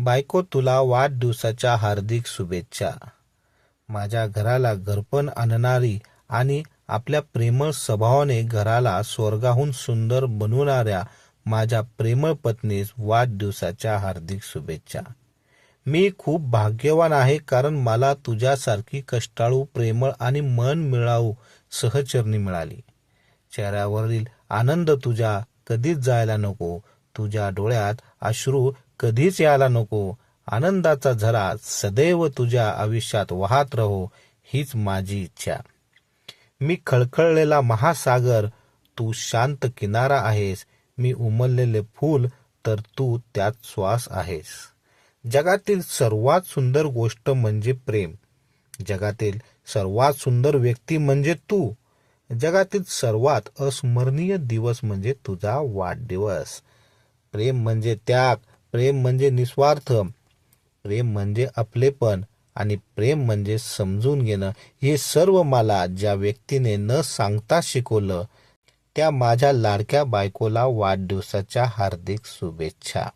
बायको तुला वाढदिवसाच्या हार्दिक शुभेच्छा. माझ्या घराला घरपण आणणारी आणि आपल्या प्रेमळ स्वभावाने घराला स्वर्गाहून सुंदर बनवणाऱ्या माझ्या प्रेमळ पत्नीस वाढदिवसाच्या हार्दिक शुभेच्छा. मी खूप भाग्यवान आहे कारण मला तुझ्यासारखी कष्टाळू प्रेमळ आणि मन मिळावू सहचरणी मिळाली. चेहऱ्यावरील आनंद तुझ्या कधीच जायला नको तुझ्या डोळ्यात अश्रू कधीच यायला नको. आनंदाचा झरा सदैव तुझ्या आयुष्यात वाहत राहो हीच माझी इच्छा. मी खळखळलेला महासागर तू शांत किनारा आहेस. मी उमललेले फूल तर तू त्यात श्वास आहेस. जगातील सर्वात सुंदर गोष्ट म्हणजे प्रेम. जगातील सर्वात सुंदर व्यक्ती म्हणजे तू. जगातील सर्वात अस्मरणीय दिवस म्हणजे तुझा वाढदिवस. प्रेम म्हणजे त्याग प्रेम म्हणजे निस्वार्थ प्रेम म्हणजे आपलेपण आणि प्रेम म्हणजे समजून घेणं हे सर्व मला ज्या व्यक्तीने न सांगता शिकवलं त्या माझ्या लाडक्या बायकोला वाढदिवसाच्या हार्दिक शुभेच्छा.